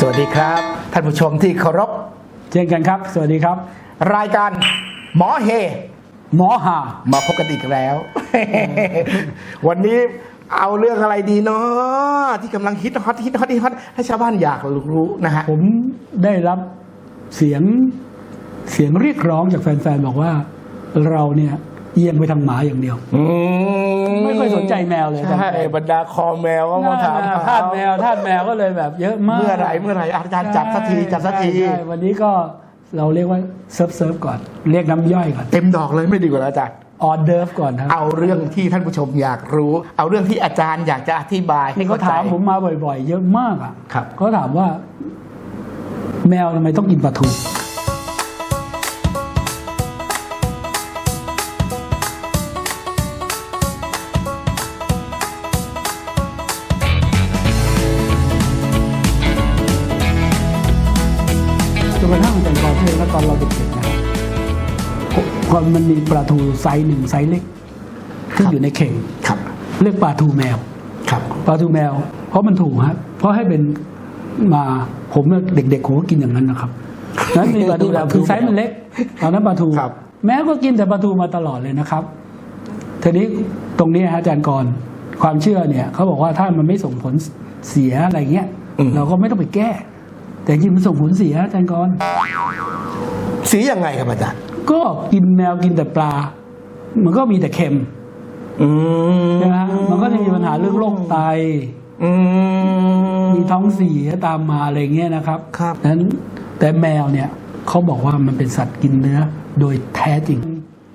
สวัสดีครับ ท่านผู้ชมที่เคารพเช่นกันครับ สวัสดีครับ รายการหมอเฮ หมอหา มาพบกันอีกแล้ว วันนี้เอาเรื่องอะไรดีเนาะที่กำลังฮิตฮอตฮิตฮอตฮิตฮอตให้ชาวบ้านอยากรู้นะฮะผมได้รับเสียงเสียงเรียกร้องจากแฟนๆ บอกว่าเราเนี่ย เอียงไปทางหมาอย่างเดียว อืไม่ค่อยสนใจแมวเลยใช่บรรดาคอแมวก็มาถามทาสแมวทาสแมวก็เลยแบบ เยอะมากเมื่อไหร่เมื่อไหร่อาจารย์จัดสักทีจัดสักทีใช่ใช่วันนี้ก็เราเรียกว่าเซิร์ฟเซิร์ฟก่อน เรียกน้ำย่อยก่อน เต็มดอกเลยไม่ดีกว่าเหรออาจารย์ออเดิร์ฟก่อนครับเอาเรื่องที่ท่านผู้ชมอยากรู้ เอาเรื่องที่อาจารย์อยากจะอธิบายให้นี่เขาเข้าใจถามผมมาบ่อยๆ เยอะมากอะครับเขาถามว่า แมวทำไมต้องกินปลาทู ต่ก่อนเพื่อนแล้วตอนเราเด็กๆนะครับก่อนมันมีปลาทูไซส์หนึ่งไซส์เล็กที่อยู่ในเข่งครับเรียกปลาทูแมวครับปลาทูแมว เพราะมันถูกฮะเพราะให้เป็นมาผมเนี่ยเด็กๆผมก็กินอย่างนั้นนะครับนั้นมีปลาทูแมวคือไซส์มันเล็กตอนนั้นปลาทูครับแม้ก็กินแต่ปลาทูมาตลอดเลยนะครับทีนี้ตรงนี้ฮะอาจารย์กรณ์ความเชื่อเนี่ยเขาบอกว่าถ้ามันไม่ส่งผลเสียอะไรเงี้ย เราก็ไม่ต้องไปแก้ แต่จริงๆมันส่งผลเสียอาจารย์กรณ์ สียังไงครับอาจารย์ ก็กินแมวกินแต่ปลา มันก็มีแต่เค็มอืมใช่ไหมฮะมันก็จะมีปัญหาเรื่องโรคไต อืม มีท้องเสียตามมาอะไรเงี้ยนะครับครับ นั้นแต่แมวเนี่ยเขาบอกว่ามันเป็นสัตว์กินเนื้อโดยแท้จริง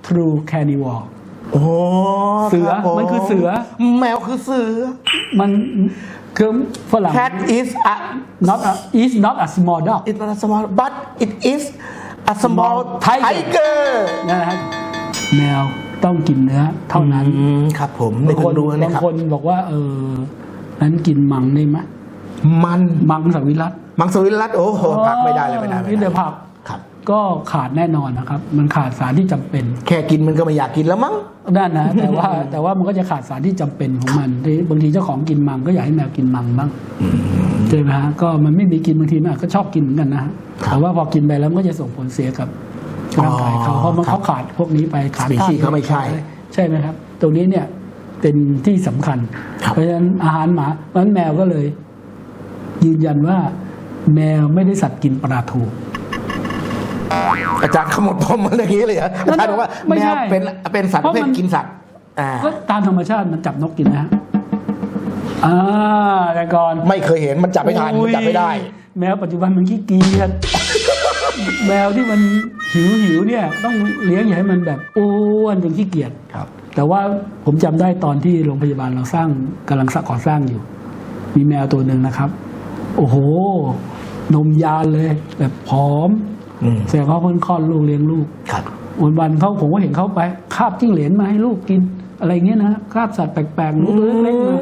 true carnivore โอ้เสือรับผมันคือเสือ แมวคือเสือ มันคือฝรั่ง cat is a not a, is not a small dog it's not a small but it is a small Tiger tiger นะฮะแมวต้องกินเนื้อเท่านั้นอืมครับ ผมไม่บางเคคยนรู้นะบางครับ คนบอกว่า เออนั้นกินมังได้ไหมมันมังสวิรัตมังสวิรัตโอ้โหผักไม่ได้เลยไม่ได้ไม่กินได้แต่ผักครับ ก็ขาดแน่นอนนะครับ มันขาดสารที่จำเป็น แค่กินมันก็ไม่อยากกินแล้วมั้ง นั่นนะ แต่ว่าแต่ว่ามันก็จะขาดสารที่จำเป็นของมันที่บางทีเจ้าของกินมังก็อยากให้แมวกินมังบ้างใช่ไหมฮะก็มันไม่มีกินบางทีมันอาจก็ชอบกินเหมือนกันนะฮะแต่ว่าพอกินไปแล้วมันก็จะส่งผลเสียกับร่างกายเขาอ๋อเพราะมันครับเขาขาดพวกนี้ไปขาด Species เขาไม่ใช่ ใช่ไหมครับ ตรงนี้เนี่ยเป็นที่สำคัญครับเพราะฉะนั้นอาหารหมาเพราะฉะนั้นแมวก็เลย ยืนยันว่า แมวไม่ได้สัตว์กินปลาทูอาจารย์ขมวดผมมาอย่างนี้เลยเหรออาจารย์บอกว่าไม่แมใช่วเป็นเป็นสัตว์ประเภทเพราะมันกินสัตว์อ่าก็ตามธรรมชาติมันจับนกกินนะฮะ อ่าแต่ก่อนไม่เคยเห็นมันจับไม่ทันมันจับไม่ได้ แมวปัจจุบันมันขี้เกียจแมวที่มันหิวหิวๆเนี่ยต้องเลี้ยงอย่าให้มันแบบอ้วนจนขี้เกียจครับ แต่ว่าผมจำได้ตอนที่โรงพยาบาลเราสร้างกำลังก่อสร้างอยู่ มีแมวตัวหนึ่งนะครับ โอ้โห นมยานเลย แบบผอมอืมแสดงว่าเพิ่งคลอดลูกเลี้ยงลูกครับวันวันๆเขาผมก็เห็นเขาไปคาบจิ้งเหลนมาให้ลูกกิน อะไรเงี้ยนะคาบสัตว์แปลกๆลูกเล็กๆมา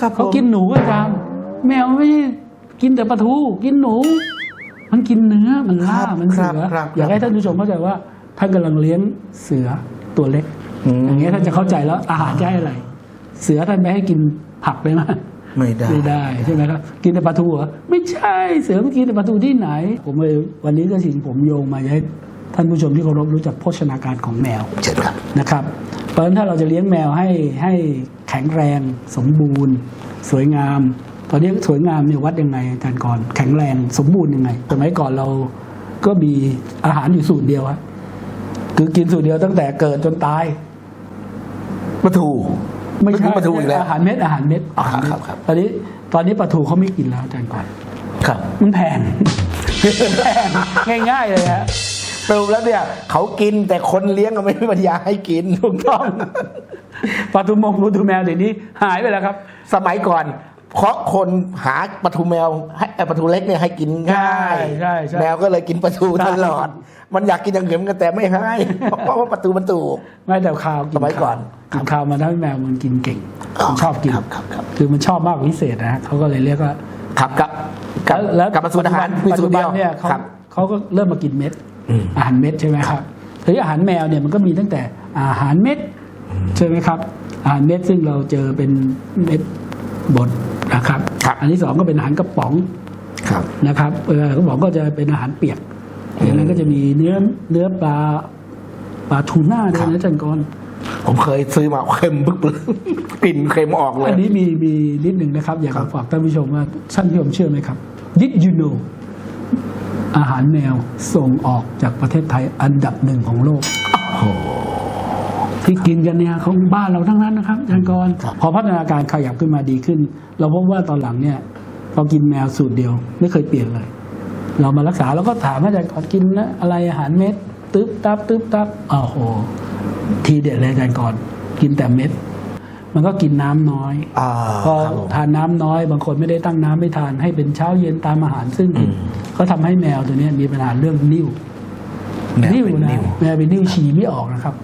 ครับเขากินหนูอาจารย์แมวไม่ใช่กินแต่ปลาทู กินหนู มันกินเนื้อมันล่ามันเสืออยากให้ท่านผู้ชมเข้าใจว่าท่านกำลังเลี้ยงเสือตัวเล็กอย่างเงี้ยท่านจะเข้าใจแล้วอาหารจะให้อะไร เสือท่านไปให้กินผักไปไหมไม่ได้ไม่ได้ใช่ไหมครับกินแต่ปลาทูเหรอไม่ใช่เสือมันกินแต่ปลาทูที่ไหน ผมเลยวันนี้ก็สิ่งผมโยงมาอยากให้ท่านผู้ชมที่เคารพรู้จักโภชนาการของแมวเชิญครับนะครับเพ ราะฉะนั้นถ้าเราจะเลี้ยงแมวให้ให้แข็งแรงสมบูรณ์ สวยงาม ตอนนี้สวยงามเนี่ยวัดยังไงอาจารย์ก่อนแข็งแรงสมบูรณ์ยังไงสมัยก่อนเราก็มีอาหารอยู่สูตรเดียวอะคือกินสูตรเดียวตั้งแต่เกิดจนตายปลาทูไม่ใช่นึกว่าปลาทูอีกแล้วอาหารเม็ดอาหารเม็ดอ๋ออาหารเม็ดครับครับตอนนี้ตอนนี้ปลาทูเขาไม่กินแล้วอาจารย์ก่อน ครับ มันแพงแพงง่ายๆเลยฮะ สรุปแล้วเนี่ยเขากินแต่คนเลี้ยงก็ไม่มีปัญญาให้กินถูกต้องปลาทูมงปลาทูแมวเดี๋ยวนี้หายไปแล้วครับ สมัยก่อน เพราะคนหาปลาทูแมวให้เอ่อปลาทูเล็กเนี่ยให้กินง่ายใช่ใช่แมวก็เลยกินปลาทูตลอด มันอยากกินอย่างอื่นกันแต่ไม่ให้เพราะว่าปลาทูมันถูกไม่แต่ข้าวกิสมัยก่อนกินข้าวมันทำให้แมวมันกินเก่งอ๋อมันชอบกินครับครับครับคือมันชอบมากกว่าพิเศษนะฮะเขาก็เลยเรียกว่าครับกับกับแล้วกับมาสูตรอาหารมีปัจสูจุตรบัเดีนยวเนี่ยเขาครับเขาก็เริ่มมากินเม็ด อืมอาหารเม็ดใช่ไหมครับทีนี้อาหารแมวเนี่ยมันก็มีตั้งแต่อาหารเม็ดใช่ไหมครับ อาหารเม็ดซึ่งเราเจอเป็นเม็ดบดนะครับครับอันที่สองก็เป็นอาหารกระป๋องครับนะครับเออเขาบอกก็จะเป็นอาหารเปียกอย่างนั้นก็จะมีเนื้อเนื้อปลาปลาทูน่าด้วยนะอาจันกรผมเคยซื้อมาเค็มบึกเลยกลิ่นเค็มออกเลย อันนี้มีมีนิดหนึ่งนะครับ อยากครัจะบฝากท่านผู้ชมว่าท่านผู้ชมเชื่อไหมครับ Did you know อาหารแมวส่งออกจากประเทศไทยอันดับหนึ่งของโลกโอ้โหที่กินกันเนี่ยของบ้านเราทั้งนั้นนะครับอาจารย์กรครับพอพัฒนาการขยับขึ้นมาดีขึ้น เราพบว่าตอนหลังเนี่ยเรากินแมวสูตรเดียว ไม่เคยเปลี่ยนเลย เรามารักษาเราก็ถามว่าอาจารย์กรกินแล้วอะไรอาหารเม็ดตึ๊บตับตึ๊บตับอ้าวโห ทีเด็ดเลยอาจารย์กรกินแต่เม็ดมันก็กินน้ำน้อยอ่าพอครับผมทานน้ำน้อย บางคนไม่ได้ตั้งน้ำไม่ทานให้เป็นเช้าเย็นตามอาหารซึ่ง อืมเขาทำให้แมวตัวเนี้ยมีปัญหาเรื่องนิ่วแมวเป็นนะนิ่วแมวเป็นนิ่วฉี่ไม่ออกนะครับ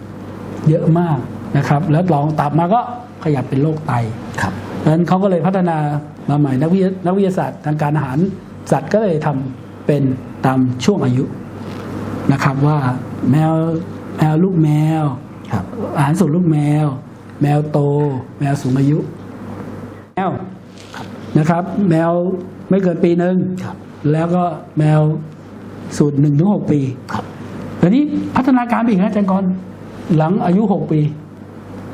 เยอะมากนะครับ แล้วลองตับมาก็ขยับเป็นโรคไตครับดังนั้นเขาก็เลยพัฒนามาใหม่นักวิทยานักวิทยาศาสตร์ทางการอาหารสัตว์ก็เลยทำเป็นตามช่วงอายุนะครับว่าแมวแมวลูกแมวครับอาหารสูตรลูกแมว แมวโต แมวสูงอายุ แมวนะครับ แมวไม่เกินปีหนึ่งครับ แล้วก็แมวสูตรหนึ่งถึงหกปีครับแต่นี้พัฒนาการไปอีกนะอาจารย์กรหลังอายุหกปี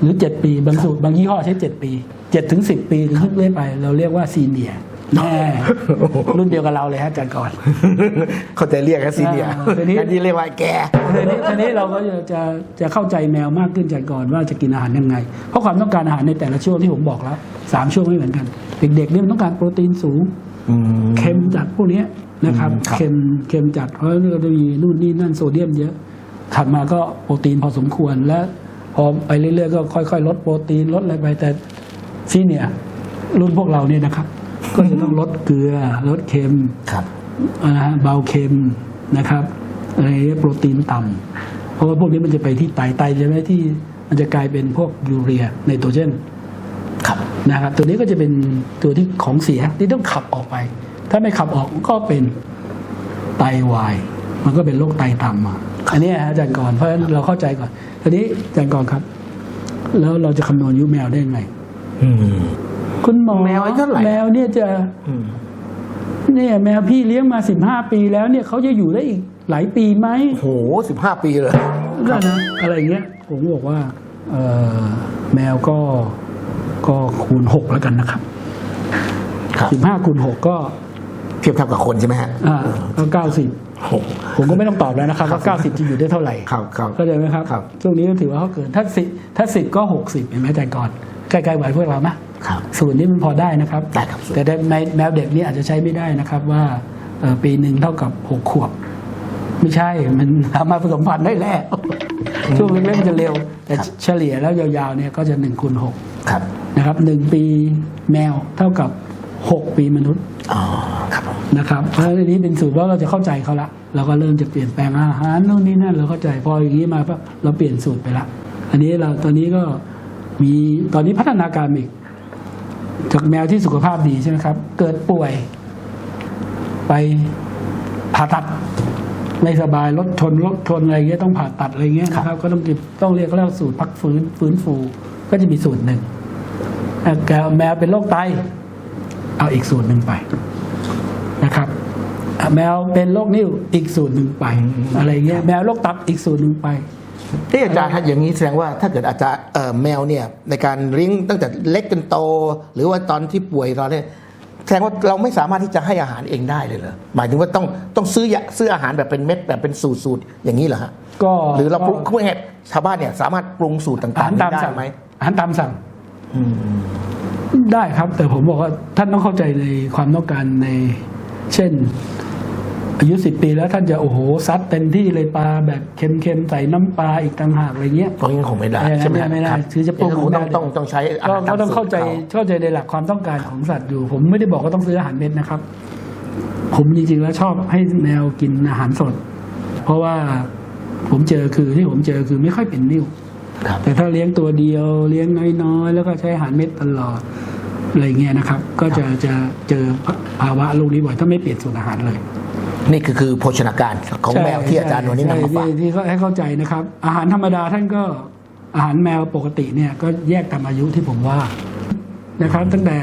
หรือเจ็ดปีบางสูตรบางยี่ห้อใช้เจ็ดปีเจ็ดถึงสิบปีถึงขึ้นเรื่อยไป เราเรียกว่าซีเนียแน่รุ่นเดียวกับเราเลยฮะอาจารย์กรเขาจะเรียกแค่ซีเนียร์อ่าทีนี้อันนี้เรียกว่าแกทีนี้ทีนี้เราก็จะจะจะเข้าใจแมวมากขึ้นจากก่อนว่าจะกินอาหารยังไง เพราะความต้องการอาหารในแต่ละช่วงที่ผมบอกแล้วสามช่วงไม่เหมือนกัน เด็กๆเนี่ยมันต้องการโปรตีนสูงอืม เค็มจัดพวกเนี้ยนะครับอืมครับเค็มเค็มจัดเพราะนี่ก็จะมีนู่นนี่นั่นโซเดียมเยอะถัดมาก็โปรตีนพอสมควรและพอไปเรื่อยๆก็ค่อยๆ ลดโปรตีนลดอะไรไปแต่ซีเนี่ยรุ่นพวกเราเนี่ยนะครับ ก็จะต้องลดเกลือลดเค็มครับนะฮะเบาเค็มนะครับอะไรโปรตีนต่ำเพราะว่าพวกนี้มันจะไปที่ไตไตใช่ไหมที่มันจะกลายเป็นพวกยูเรียไนโตรเจนครับ นะครับตัวนี้ก็จะเป็นตัวที่ของเสียที่ต้องขับออกไป ถ้าไม่ขับออกก็เป็นไตวาย มันก็เป็นโรคไตต่ำมาอันนี้ฮะอาจารย์ก่อนเพราะฉะนั้นเราเข้าใจก่อนทีนี้อาจารย์ก่อนครับ แล้วเราจะคำนวณอายุแมวได้ยังไงอืมคุณหมอแมวอายุเท่าไหร่แมวเนี่ยจะอืมเนี่ยแมวพี่เลี้ยงมาสิบห้าปีแล้วเนี่ยเขาจะอยู่ได้อีกหลายปีไหมโอ้โหสิบห้าปีเลยก็นะอะไรอย่างเงี้ยผมก็บอกว่าเอ่อแมวก็ ก็คูณหกแล้วกันนะครับครับสิบห้าคูณหกก็เทียบเท่ากับคนใช่ไหมฮะอ่าก็เก้าสิบโอ้โหผมก็ไม่ต้องตอบแล้วนะครับ ว่าเก้าสิบจะอยู่ได้เท่าไหร่ครับครับเข้าใจไหมครับครับช่วงนี้ก็ถือว่าเขาเกินถ้าสิถ้าสิบก็หกสิบเห็นไหมอาจารย์ก่อนใกล้ๆไหวพวกเราไหมครับสูตรนี้มันพอได้นะครับได้ครับแต่ในแมวเด็กนี่อาจจะใช้ไม่ได้นะครับว่าเอ่อปีหนึ่งเท่ากับหกขวบ ไม่ใช่มันสามารถผสมพันธุ์ได้แล้วช่วงเล็กๆมันจะเร็ว แต่ครับเฉลี่ยแล้วยาวๆเนี่ยก็จะหนึ่งคูณหกครับ นะครับหนึ่งปีแมวเท่ากับหกปีมนุษย์อ๋อครับผมนะครับเพราะฉะนั้นอันนี้เป็นสูตรว่าเราจะเข้าใจเขาละเราก็เริ่มจะเปลี่ยนแปลงอาหารนู่นนี่นั่นเราเข้าใจพออย่างนี้มาปั๊บเราเปลี่ยนสูตรไปละ อันนี้เราตอนนี้ก็มีตอนนี้พัฒนาการอีกจากแมวที่สุขภาพดีใช่ไหมครับ เกิดป่วย ไปผ่าตัดไม่สบายรถชนรถชนอะไรเงี้ยต้องผ่าตัดอะไรเงี้ยนะครับ ก็ต้องต้องเรียกเรียกสูตรพักฟื้นฟื้นฟู ก็จะมีสูตรหนึ่งอะ แกแมวเป็นโรคไต เอาอีกสูตรหนึ่งไปนะครับอะแมวเป็นโรคนิ่วอีกสูตรหนึ่งไป อะไรเงี้ยแมวโรคตับอีกสูตรหนึ่งไปที่อาจารย์ถ้าอย่างนี้แสดงว่าถ้าเกิดอาจารย์เอ่อแมวเนี่ยในการเลี้ยงตั้งแต่เล็กจนโต หรือว่าตอนที่ป่วยเราเนี่ยแสดงว่าเราไม่สามารถที่จะให้อาหารเองได้เลยเหรอหมายถึงว่าต้องต้องซื้อยาซื้ออาหารแบบเป็นเม็ดแบบเป็นสูตรสูตรอย่างนี้เหรอฮะก็หรือเราปรุงก็คือไงชาวบ้านเนี่ยสามารถปรุงสูตรอาต่าหางรๆตามได้สั่งไหมอาหารตามสั่งอืม ได้ครับ แต่ผมบอกว่าท่านต้องเข้าใจในความต้องการใน เช่น อายุสิบปีแล้วท่านจะโอ้โหซัดเต็มที่เลยปลาแบบเค็มๆใส่น้ำปลาอีกต่างหากอะไรเงี้ยตรงนี้คงไม่ได้เออใช่ไหมฮไม่ได้ครับคือจะปรุงคงต้องได้ต้องต้องใช้อาก็หารก็ต้องสูตรเข้าใจขเข้าใจในหลักความต้องการของสัตว์อยู่ ผมไม่ได้บอกว่าต้องซื้ออาหารเม็ดนะครับ ผมจริงๆแล้วชอบให้แมวกินอาหารสด เพราะว่าผมเจอคือที่ผมเจอคือไม่ค่อยเป็นนิ่วครับ แต่ถ้าเลี้ยงตัวเดียวเลี้ยงน้อยๆ แล้วก็ใช้อาหารเม็ดตลอดอะไรเงี้ยนะครับ ก็จะจะเจอภาวะลูกนี้บ่อยถ้าไม่เปลี่ยนสูตรอาหารเลย นี่คือคือโภชนาการของแมวที่อาจารย์วันนี้นำมาฝากใช่ที่ที่ให้เข้าใจนะครับ อาหารธรรมดาท่านก็อาหารแมวปกติเนี่ยก็แยกตามอายุที่ผมว่านะครับ ตั้งแต่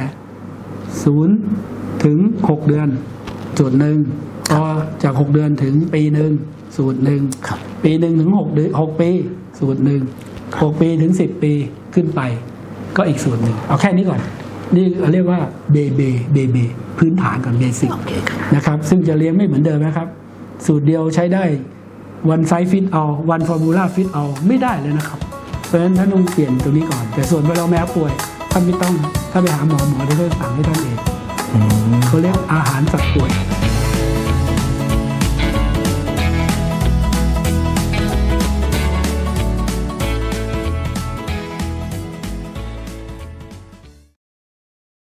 ศูนย์ถึงหกเดือนสูตรหนึ่งพอจากหกเดือนถึงปีหนึ่งสูตรหนึ่งครับปีหนึ่งถึงหกเดือนหกปีสูตรหนึ่ง หกปีถึงสิบปีขึ้นไป ก็อีกสูตรหนึ่ง เอาแค่นี้ก่อน นี่เรียกว่าเบเบเบเบพื้นฐานก่อนเบสิกโอเคครับนะครับซึ่งจะเลี้ยงไม่เหมือนเดิมนะครับ สูตรเดียวใช้ได้วันไซฟิตเอาวันฟอร์มูลาฟิตเอาไม่ได้เลยนะครับ เพราะฉะนั้นท่านต้องเปลี่ยนตัวนี้ก่อน แต่ส่วนเวลาแมวป่วยท่านไม่ต้องถ้าไปหาหมอหมอจะสั่งให้ท่านเองอืมเขาเรียกอาหารสัตว์ป่วย